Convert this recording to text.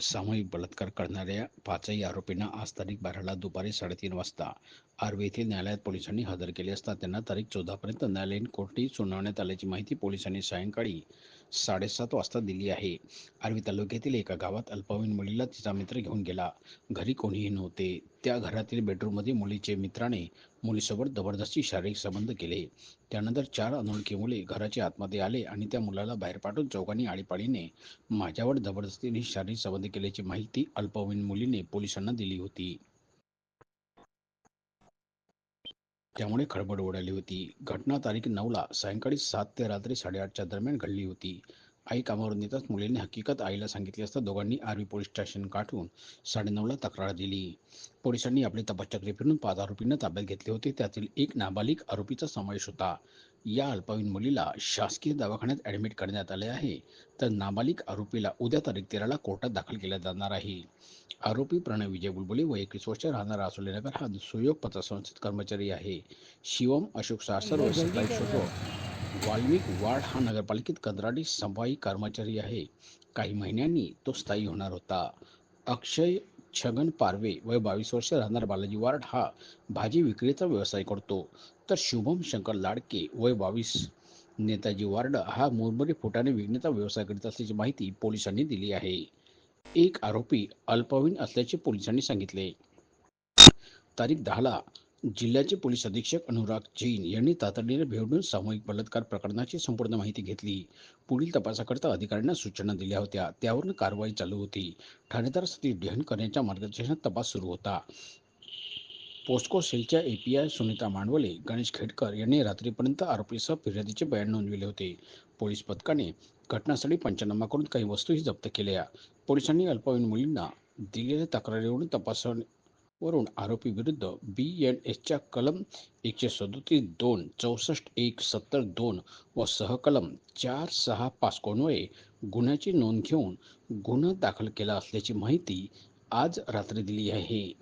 सामूहिक बलात्कार करणाऱ्या पाचही आरोपींना आज तारीख बाराला दुपारी साडेतीन वाजता आर्वी येथील न्यायालयात पोलिसांनी हजर केले असता त्यांना तारीख चौदापर्यंत न्यायालयीन कोठडी सुनावण्यात आल्याची माहिती पोलिसांनी सायंकाळी साडेसात वाजता दिली आहे. आर्वी तालुक्यातील एका गावात अल्पवयीन मुलीला तिचा मित्र घेऊन गेला. घरी कोणीही नव्हते. त्या घरातील बेडरूममध्ये मुलीचे मित्राने मुलीसोबत जबरदस्ती शारीरिक संबंध केले. त्यानंतर चार अनोळखी मुले घराच्या आतमध्ये आले आणि त्या मुलाला बाहेर पाठवून चौकांनी आळीपाळीने माझ्यावर जबरदस्तीने शारीरिक संबंध केल्याची माहिती अल्पवयीन मुलीने पोलिसांना दिली होती. त्यामुळे खळबळ उडाली होती. घटना तारीख नऊला सायंकाळी सात ते रात्री साडेआठच्या दरम्यान घडली होती. आई कामावरून येताच मुलीने हकीकत आईला सांगितली असता दोघांनी आर्वी पोलीस स्टेशन गाठून साडेनऊला तक्रार दिली. पोलिसांनी आपली तपासचक्री फिरून पाच आरोपींना ताब्यात घेतले होते. त्यातील एक नाबालिक आरोपीचा समावेश होता. या अल्पवयीन मुलीला शासकीय दवाखान्यात ऍडमिट करण्यात आले आहे. तर नाबालिक आरोपीला उद्या तारीख तेराला कोर्टात दाखल केला जाणार आहे. आरोपी प्रणय विजय बुलबुले व एकवीस वर्ष राहणारा आसोलेनगर हा सुयोग पतसंस्थेत कर्मचारी आहे. शिवम अशोक सासर व वाल्मिक वार्ड हा नगरपालिकेत कंत्राटी सफाई कर्मचारी आहे. काही महिन्यांनी तो स्थायी होणार होता. अक्षय छगन पारवे वय बावीस वर्ष राहणार बालाजी वार्ड हा भाजी विक्रीचा व्यवसाय करतो. तर शुभम शंकर लाडके वय बावीस नेताजी वार्ड हा मुरमुरे फुटाने विकण्याचा व्यवसाय करीत असल्याची माहिती पोलिसांनी दिली आहे. एक आरोपी अल्पवयीन असल्याचे पोलिसांनी सांगितले. तारीख दहाला जिल्ह्याचे पोलीस अधीक्षक अनुराग जैन यांनी तातडीने भेडून सामूहिक बलात्कार प्रकरणाची संपूर्ण माहिती घेतली. पुढील तपासाकरता अधिकाऱ्यांना सूचना दिल्या होत्या. त्यावरून कारवाई चालू होती. ठाणेदार सतीश डेहनकर यांच्या मार्गदर्शनात तपास सुरू होता. पोस्को सेलच्या एपीआय सुनीता मांडवले गणेश खेडकर यांनी रात्रीपर्यंत आरोपीसह फिर्यादीचे बयान नोंदविले होते. पोलीस पथकाने घटनास्थळी पंचनामा करून काही वस्तूही जप्त केल्या. पोलिसांनी अल्पवयीन मुलींना दिलेल्या तक्रारीवरून तपासणी आरोपी विरुद्ध बी एन एसच्या कलम एकशे सदोतीस दोन चौसष्ट एक सत्तर दोन व सहकलम चार सहा पाच गुन्ह्याची नोंद घेऊन गुन्हा दाखल केला असल्याची माहिती आज रात्री दिली आहे.